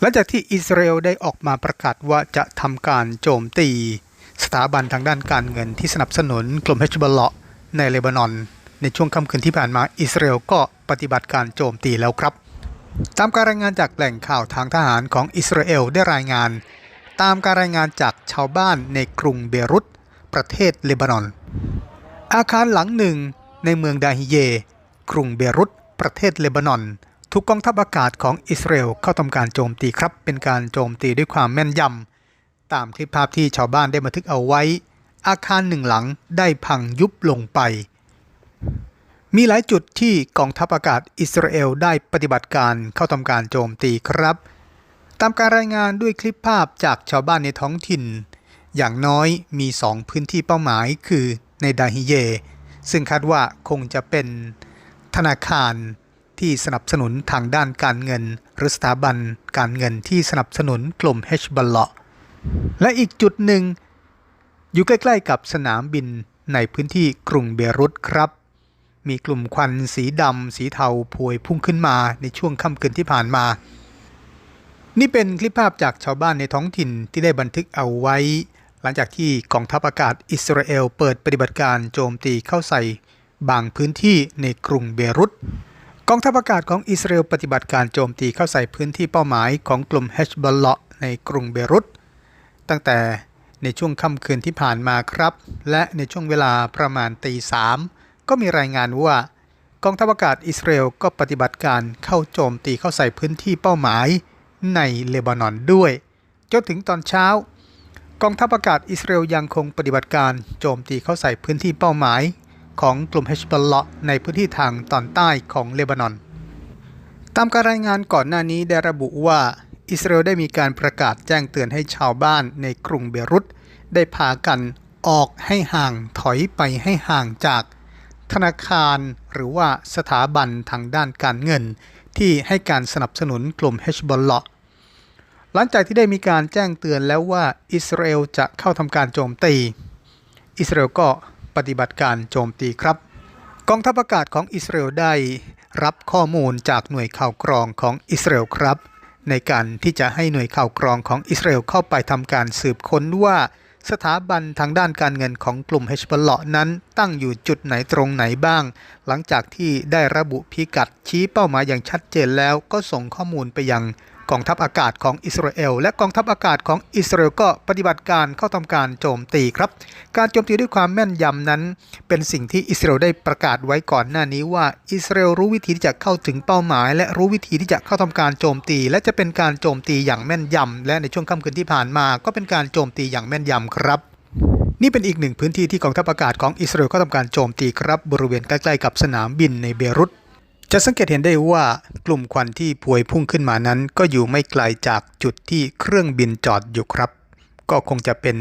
หลังจากที่อิสราเอลได้ออกมาประกาศว่าจะทำการโจมตี สถาบันทางด้านการเงินที่สนับสนุนกลุ่มเฮชบอลเลาะในเลบานอน ในช่วงค่ำคืนที่ผ่านมาอิสราเอลก็ปฏิบัติการโจมตีแล้วครับ ตามการรายงานจากแหล่งข่าวทางทหารของอิสราเอลได้รายงาน ตามการรายงานจากชาวบ้านในกรุงเบรุตประเทศเลบานอน อาคารหลังหนึ่งในเมืองดาฮิเย กรุงเบรุตประเทศเลบานอน กกองทัพอากาศของอิสราเอลเข้าทำการโจมตีครับ เป็นการโจมตีด้วยความแม่นยำตามคลิปภาพที่ชาวบ้านได้บันทึกเอาไว้ อาคารหนึ่งหลังได้พังยุบลงไป มีหลายจุดที่กองทัพอากาศอิสราเอลได้ปฏิบัติการเข้าทำการโจมตีครับ ตามการรายงานด้วยคลิปภาพจากชาวบ้านในท้องถิ่น อย่างน้อยมี 2 พื้นที่เป้าหมายคือในดาฮิเย ซึ่งคาดว่าคงจะเป็นธนาคาร ที่สนับสนุนทางด้านการเงิน หรือสถาบันการเงินที่สนับสนุนกลุ่มเฮชบัลเลาะและอีกจุดหนึ่ง อยู่ใกล้ๆกับสนามบินในพื้นที่กรุงเบรุตครับ มีกลุ่มควันสีดำสีเทาพวยพุ่งขึ้นมาในช่วงค่ำคืนที่ผ่านมา นี่เป็นคลิปภาพจากชาวบ้านในท้องถิ่นที่ได้บันทึกเอาไว้ หลังจากที่กองทัพอากาศอิสราเอลเปิดปฏิบัติการโจมตีเข้าใส่บางพื้นที่ในกรุงเบรุต กองทัพอากาศของอิสราเอลปฏิบัติการโจมตีเข้าใส่พื้นที่เป้าหมายของกลุ่มเฮชบอลเลาะในกรุงเบรุตตั้งแต่ในช่วงค่ำคืนที่ผ่านมาครับ และในช่วงเวลาประมาณตีสามก็มีรายงานว่ากองทัพอากาศอิสราเอลก็ปฏิบัติการเข้าโจมตีเข้าใส่พื้นที่เป้าหมายในเลบานอนด้วย จนถึงตอนเช้า กองทัพอากาศอิสราเอลยังคงปฏิบัติการโจมตีเข้าใส่พื้นที่เป้าหมาย ของกลุ่มเฮชบอลเลาะในพื้นที่ทางตอนใต้ของเลบานอน ตามการรายงานก่อนหน้านี้ได้ระบุว่า อิสราเอลได้มีการประกาศแจ้งเตือนให้ชาวบ้านในกรุงเบรุตได้พากันออกให้ห่างถอยไปให้ห่างจากธนาคารหรือว่าสถาบันทางด้านการเงิน ที่ให้การสนับสนุนกลุ่มเฮชบอลเลาะหลังจากที่ได้มีการแจ้งเตือนแล้วว่าอิสราเอลจะเข้าทำการโจมตี อิสราเอลก็ ปฏิบัติการโจมตีครับ กองทัพอากาศของอิสราเอลได้รับข้อมูลจากหน่วยข่าวกรองของอิสราเอลครับ ในการที่จะให้หน่วยข่าวกรองของอิสราเอลเข้าไปทำการสืบค้นว่าสถาบันทางด้านการเงินของกลุ่มเฮชบอลเลาะนั้นตั้งอยู่จุดไหนตรงไหนบ้าง หลังจากที่ได้ระบุพิกัดชี้เป้าหมายอย่างชัดเจนแล้วก็ส่งข้อมูลไปยัง กองทัพอากาศของอิสราเอลและกองทัพอากาศของอิสราเอลก็ปฏิบัติการเข้าทำการโจมตีครับ การโจมตีด้วยความแม่นยำนั้น เป็นสิ่งที่อิสราเอลได้ประกาศไว้ก่อนหน้านี้ว่าอิสราเอลรู้วิธีที่จะเข้าถึงเป้าหมาย และรู้วิธีที่จะเข้าทำการโจมตี และจะเป็นการโจมตีอย่างแม่นยำและในช่วงค่ำคืนที่ผ่านมาก็เป็นการโจมตีอย่างแม่นยำครับนี่เป็นอีกหนึ่งพื้นที่ที่กองทัพอากาศของอิสราเอลเข้าทำการโจมตีครับ บริเวณใกล้ๆกับสนามบินในเบรุต จะสังเกตเห็นได้ว่ากลุ่มควันที่พวยพุ่งขึ้นมานั้น ก็อยู่ไม่ไกลจากจุดที่เครื่องบินจอดอยู่ครับ ก็คงจะเป็น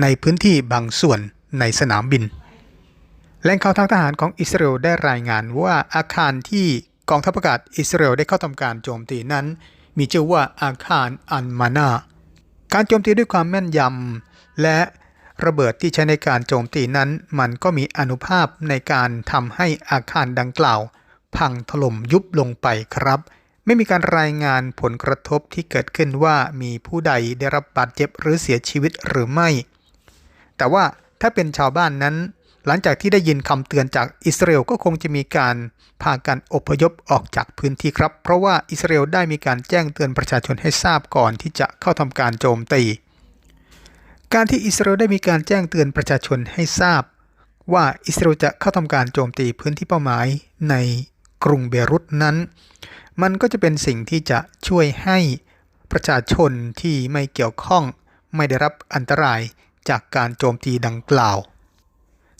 ในพื้นที่บางส่วนในสนามบินแหล่งข่าวทางทหารของอิสราเอลได้รายงานว่าอาคารที่กองทัพอากาศอิสราเอลได้เข้าทำการโจมตีนั้น มีชื่อว่าอาคารอันมานาการโจมตีด้วยความแม่นยำและระเบิดที่ใช้ในการโจมตีนั้น มันก็มีอนุภาพในการทำให้อาคารดังกล่าว พังถล่มยุบลงไปครับ ไม่มีการรายงานผลกระทบที่เกิดขึ้นว่ามีผู้ใดได้รับบาดเจ็บหรือเสียชีวิตหรือไม่ แต่ว่าถ้าเป็นชาวบ้านนั้น หลังจากที่ได้ยินคำเตือนจากอิสราเอลก็คงจะมีการพากันอพยพออกจากพื้นที่ครับ เพราะว่าอิสราเอลได้มีการแจ้งเตือนประชาชนให้ทราบก่อนที่จะเข้าทำการโจมตี การที่อิสราเอลได้มีการแจ้งเตือนประชาชนให้ทราบว่าอิสราเอลจะเข้าทำการโจมตีพื้นที่เป้าหมายใน กรุงเบรุตนั้น มันก็จะเป็นสิ่งที่จะช่วยให้ประชาชนที่ไม่เกี่ยวข้อง ไม่ได้รับอันตรายจากการโจมตีดังกล่าว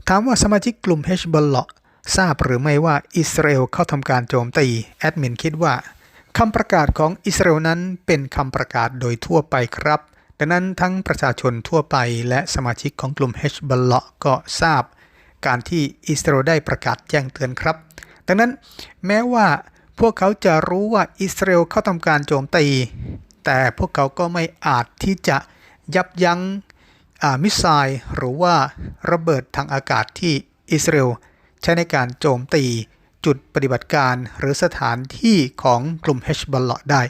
ถามว่าสมาชิกกลุ่มเฮชบอลเลาะทราบหรือไม่ว่าอิสราเอลเข้าทำการโจมตี แอดมินคิดว่าคำประกาศของอิสราเอลนั้นเป็นคำประกาศโดยทั่วไปครับ ดังนั้นทั้งประชาชนทั่วไปและสมาชิกของกลุ่มเฮชบอลเลาะก็ทราบ การที่อิสราเอลได้ประกาศแจ้งเตือนครับ ดังนั้นแม้ว่าพวกเขาจะรู้ว่าอิสราเอลเข้าทำการโจมตี แต่พวกเขาก็ไม่อาจที่จะยับยั้งมิสไซล์หรือว่าระเบิดทางอากาศที่อิสราเอลใช้ในการโจมตีจุดปฏิบัติการหรือสถานที่ของกลุ่มเฮชบอลเลาะได้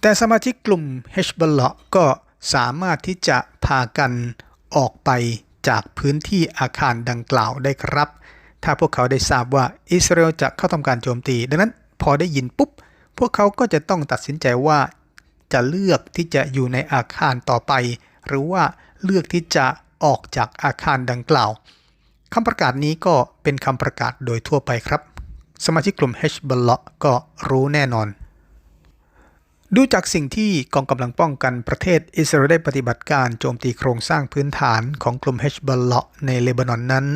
แต่สมาชิกกลุ่มเฮชบอลเลาะก็สามารถที่จะพากันออกไปจากพื้นที่อาคารดังกล่าวได้ครับ ถ้าพวกเขาได้ทราบว่าอิสราเอลจะเข้าทำการโจมตี ดังนั้นพอได้ยินปุ๊บ พวกเขาก็จะต้องตัดสินใจว่าจะเลือกที่จะอยู่ในอาคารต่อไป หรือว่าเลือกที่จะออกจากอาคารดังกล่าวคำประกาศนี้ก็เป็นคำประกาศโดยทั่วไปครับ สมาชิกกลุ่มเฮชบลเลาะก็รู้แน่นอน ดูจากสิ่งที่กองกำลังป้องกันประเทศอิสราเอลได้ปฏิบัติการโจมตีโครงสร้างพื้นฐานของกลุ่มเฮชบลเลาะในเลบานอนนั้น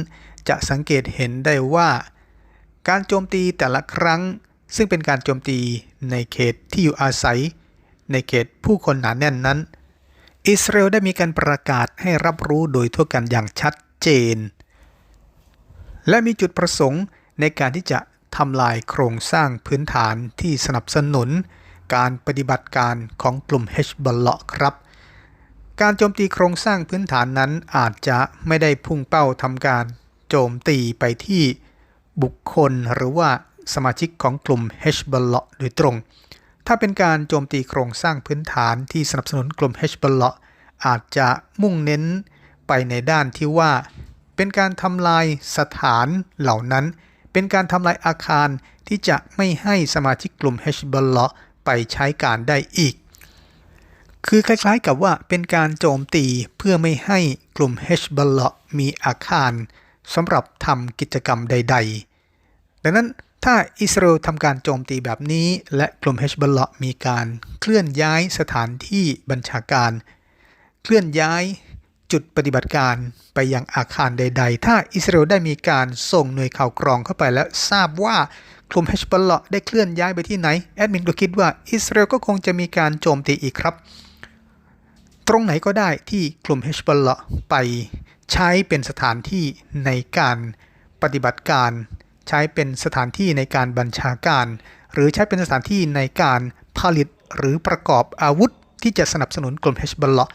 จะสังเกตเห็นได้ว่า การโจมตีแต่ละครั้ง ซึ่งเป็นการโจมตีในเขตที่อยู่อาศัย ในเขตผู้คนหนาแน่นนั้น อิสราเอลได้มีการประกาศให้รับรู้โดยทั่วกันอย่างชัดเจน และมีจุดประสงค์ในการที่จะทำลายโครงสร้างพื้นฐานที่สนับสนุน การปฏิบัติการของกลุ่มเฮชบอลเลาะครับการโจมตีโครงสร้างพื้นฐานนั้นอาจจะไม่ได้พุ่งเป้าทำการ โจมตีไปที่บุคคลหรือว่าสมาชิกของกลุ่มเฮชบอลเลาะโดยตรง ถ้าเป็นการโจมตีโครงสร้างพื้นฐานที่สนับสนุนกลุ่มเฮชบอลเลาะอาจจะมุ่งเน้นไปในด้านที่ว่า เป็นการทำลายสถานเหล่านั้น เป็นการทำลายอาคารที่จะไม่ให้สมาชิกกลุ่มเฮชบอลเลาะไปใช้การได้อีก คือคล้ายๆกับว่าเป็นการโจมตีเพื่อไม่ให้กลุ่มเฮชบอลเลาะมีอาคาร สำหรับทำกิจกรรมใด ๆ ดังนั้นถ้าอิสราเอลทำการโจมตีแบบนี้ และกลุ่มเฮชบลเละมีการเคลื่อนย้ายสถานที่บัญชาการ เคลื่อนย้ายจุดปฏิบัติการไปยังอาคารใด ๆ ถ้าอิสราเอลได้มีการส่งหน่วยข่าวกรองเข้าไปแล้วทราบว่ากลุ่มเฮชบลเละได้เคลื่อนย้ายไปที่ไหน แอดมินก็คิดว่าอิสราเอลก็คงจะมีการโจมตีอีกครับ ตรงไหนก็ได้ที่กลุ่มเฮชบลเละไป ใช้เป็นสถานที่ในการปฏิบัติการ ใช้เป็นสถานที่ในการบัญชาการ หรือใช้เป็นสถานที่ในการผลิตหรือประกอบอาวุธที่จะสนับสนุนกลุ่มเฮชบอลลาะ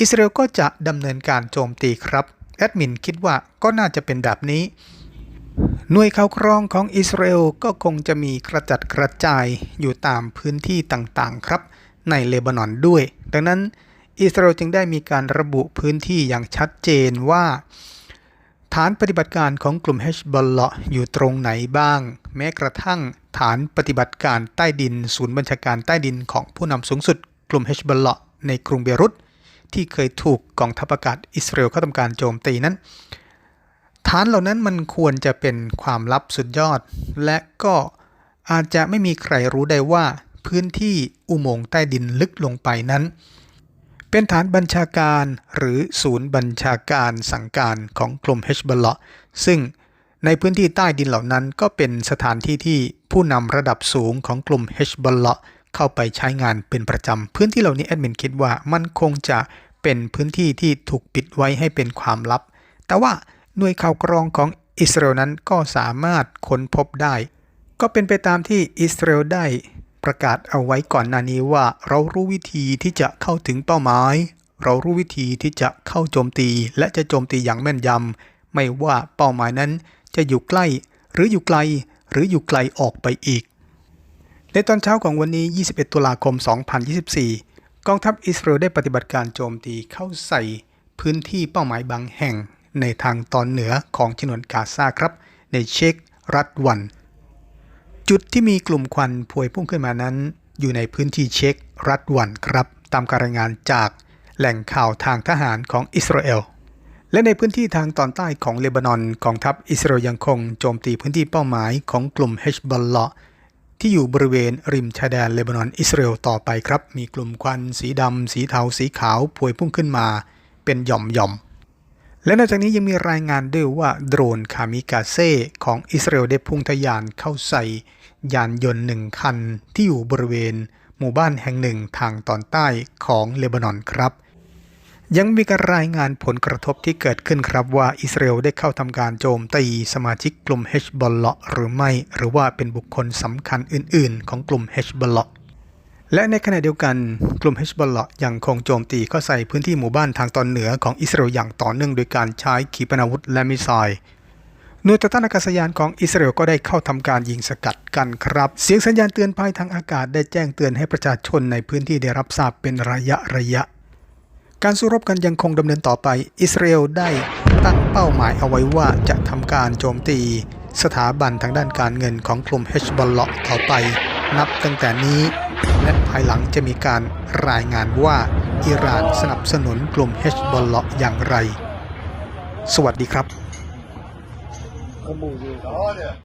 อิสราเอลก็จะดำเนินการโจมตีครับ แอดมินคิดว่าก็น่าจะเป็นแบบนี้ หน่วยข่าวกรองของอิสราเอลก็คงจะมีกระจัดกระจายอยู่ตามพื้นที่ต่างๆครับ ในเลบานอนด้วย ดังนั้น อิสราเอลจึงได้มีการระบุพื้นที่อย่างชัดเจนว่า ฐานปฏิบัติการของกลุ่มเฮชบอลเลาะอยู่ตรงไหนบ้าง แม้กระทั่งฐานปฏิบัติการใต้ดิน ศูนย์บัญชาการใต้ดินของผู้นำสูงสุด กลุ่มเฮชบอลเลาะในกรุงเบรุตที่เคยถูกกองทัพอากาศอิสราเอลเข้าทำการโจมตีนั้น ฐานเหล่านั้นมันควรจะเป็นความลับสุดยอด และก็อาจจะไม่มีใครรู้ได้ว่าพื้นที่อุโมงค์ใต้ดินลึกลงไปนั้น เป็นฐานบัญชาการหรือศูนย์บัญชาการสั่งการของกลุ่มเฮชบลเลาะซึ่งในพื้นที่ใต้ดินเหล่านั้นก็เป็นสถานที่ที่ผู้นำระดับสูงของกลุ่มเฮชบลเลาะเข้าไปใช้งานเป็นประจำ พื้นที่เหล่านี้แอดมินคิดว่ามันคงจะเป็นพื้นที่ที่ถูกปิดไว้ให้เป็นความลับ แต่ว่าหน่วยข่าวกรองของอิสราเอลนั้นก็สามารถค้นพบได้ ก็เป็นไปตามที่อิสราเอลได้ ประกาศเอาไว้ก่อนหน้านี้ว่าเรารู้วิธีที่จะเข้าถึงเป้าหมาย เรารู้วิธีที่จะเข้าโจมตี และจะโจมตีอย่างแม่นยำไม่ว่าเป้าหมายนั้นจะอยู่ใกล้ หรืออยู่ไกล หรืออยู่ไกลออกไปอีก ในตอนเช้าของวันนี้ 21 ตุลาคม 2024 กองทัพอิสราเอลได้ปฏิบัติการโจมตีเข้าใส่พื้นที่เป้าหมายบางแห่งในทางตอนเหนือของฉนวนกาซาครับ ในเชครัฐวัน จุดที่มีกลุ่มควันพวยพุ่งขึ้นมานั้น อยู่ในพื้นที่เช็ครัฐวันครับ ตามการรายงานจากแหล่งข่าวทางทหารของอิสราเอล และในพื้นที่ทางตอนใต้ของเลบานอนกองทัพอิสราเอลยังคงโจมตีพื้นที่เป้าหมายของกลุ่มเฮชบอลเลาะที่อยู่บริเวณริมชายแดนเลบานอนอิสราเอลต่อไปครับ มีกลุ่มควันสีดำ สีเทา สีขาวพวยพุ่งขึ้นมา เป็นหย่อมหย่อมและนอกจากนี้ยังมีรายงานด้วยว่าโดรนคามิกาเซ่ของอิสราเอลได้พุ่งทะยานเข้าใส่ ยานยนต์หนึ่งคันที่อยู่บริเวณ หมู่บ้านแห่งหนึ่งทางตอนใต้ของเลบานอนครับ ยังมีการรายงานผลกระทบที่เกิดขึ้นครับว่าอิสราเอลได้เข้าทำการโจมตีสมาชิกกลุ่มเฮชบอลเลาะหรือไม่ หรือว่าเป็นบุคคลสำคัญอื่น ๆ ของกลุ่มเฮชบอลเลาะและในขณะเดียวกันกลุ่มเฮชบอลเลาะยังคงโจมตีเข้าใส่พื้นที่หมู่บ้านทางตอนเหนือของอิสราเอลอย่างต่อเนื่องโดยการใช้ขีปนาวุธและมิสไซล์ หน่วยต่อต้านอากาศยานของอิสราเอลก็ได้เข้าทำการยิงสกัดกันครับ เสียงสัญญาณเตือนภัยทางอากาศได้แจ้งเตือนให้ประชาชนในพื้นที่ได้รับทราบเป็นระยะระยะ การสู้รบกันยังคงดำเนินต่อไป อิสราเอลได้ตั้งเป้าหมายเอาไว้ว่าจะทำการโจมตีสถาบันทางด้านการเงินของกลุ่มเฮชบอลเลาะต่อไป นับตั้งแต่นี้ และภายหลังจะมีการรายงานว่าอิหร่านสนับสนุนกลุ่มเฮชบอลเลาะอย่างไร สวัสดีครับ Olha!